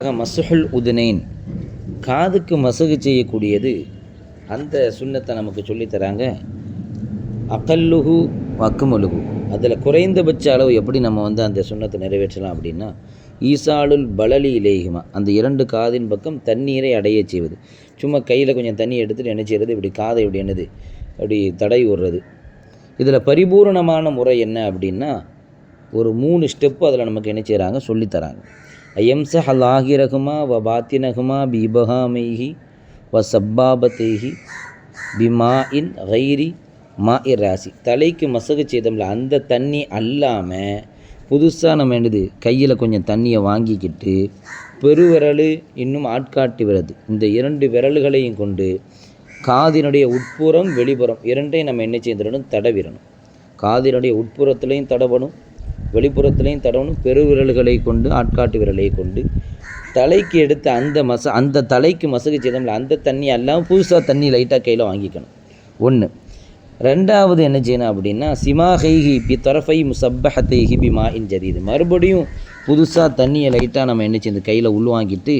மசுஹுல் உதுனைன் காதுக்கு மசகு செய்யக்கூடியது அந்த சுண்ணத்தை நமக்கு சொல்லித் தராங்க. அக்குமலுகு அதில் குறைந்தபட்ச அளவு எப்படி நம்ம வந்து அந்த சுண்ணத்தை நிறைவேற்றலாம் அப்படின்னா ஈசாலுல் பலலி இலேகுமா அந்த இரண்டு காதின் பக்கம் தண்ணீரை அடைய செய்வது. சும்மா கையில் கொஞ்சம் தண்ணி எடுத்துட்டு என்ன செய்கிறது இப்படி காதை இப்படி என்னது? அப்படி தடை விடுறது இதில் பரிபூரணமான முறை என்ன அப்படின்னா ஒரு மூணு ஸ்டெப்பு அதில் நமக்கு என்ன செய்கிறாங்க? சொல்லித்தராங்க அயம்ச ஹலாகிரகுமா வ பாத்தினகுமா பீபகாமைஹி வ சப்பாபத்தைஹி பிமா இன் ஹைரி மா இராசி ராசி தலைக்கு மசகு செய்தோம்ல அந்த தண்ணி அல்லாமல் புதுசாக நம்ம என்னது கையில் கொஞ்சம் தண்ணியை வாங்கிக்கிட்டு பெருவிரல் இன்னும் ஆட்காட்டி விரது. இந்த இரண்டு விரல்களையும் கொண்டு காதினுடைய உட்புறம் வெளிப்புறம் இரண்டையும் நம்ம என்ன செய்திடணும் தடவிடணும் காதினுடைய உட்புறத்துலையும் தடவணும் வெளிப்புறத்துலேயும் தடவணும் பெருவிரல்களை கொண்டு ஆட்காட்டு விரலை கொண்டு. தலைக்கு எடுத்த அந்த மச அந்த தலைக்கு மசகு செய்தோம்ல அந்த தண்ணி எல்லாம் புதுசாக தண்ணி லைட்டாக கையில் வாங்கிக்கணும். ஒன்று ரெண்டாவது என்ன செய்யணும் அப்படின்னா சிமாஹைஹி பி தரஃபை முசப்பஹத்தைஹி பி மா இன் ஜதீது. மறுபடியும் புதுசாக தண்ணியை லைட்டாக நம்ம என்ன செய்யணும் கையில் உள்வாங்கிட்டு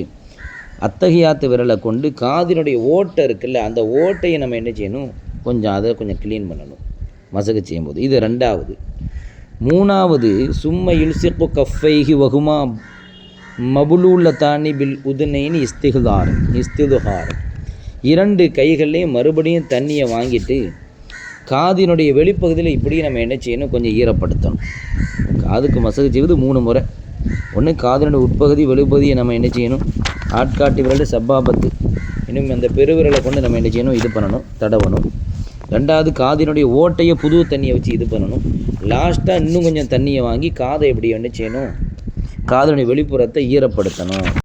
அத்தகையாத்து விரலை கொண்டு காதினுடைய ஓட்டை இருக்குல்ல அந்த ஓட்டையை நம்ம என்ன செய்யணும் கொஞ்சம் அதை கொஞ்சம் க்ளீன் பண்ணணும். மசகு செய்யும்போது. இது ரெண்டாவது. மூணாவது சும்ம இல்சிப்பு கஃபைஹி வகுமா மபுலூல்ல தானி பில் உதுனைன்னு இஸ்திகுதார் இஸ்திதுஹாரம் இரண்டு கைகள்லையும் மறுபடியும் தண்ணியை வாங்கிட்டு காதினுடைய வெளிப்பகுதியில் இப்படி நம்ம என்ன செய்யணும்? கொஞ்சம் ஈரப்படுத்தணும். காதுக்கு மசகு செய்வது மூணு முறை. ஒன்று காதினுடைய உட்பகுதி வெளிப்பகுதியை நம்ம என்ன செய்யணும்? ஆட்காட்டி விரல் சப்பாபத்து. இன்னும் அந்த பெருவிரலை கொண்டு நம்ம என்ன செய்யணும்? இது பண்ணணும் தடவணும். ரெண்டாவது காதினுடைய ஓட்டையை புது தண்ணியை வச்சு இது பண்ணணும். லாஸ்ட்டாக இன்னும் கொஞ்சம் தண்ணியை வாங்கி காதை எப்படி என்ன செய்யணும்? காதனுடைய வெளிப்புறத்தை ஈரப்படுத்தணும்.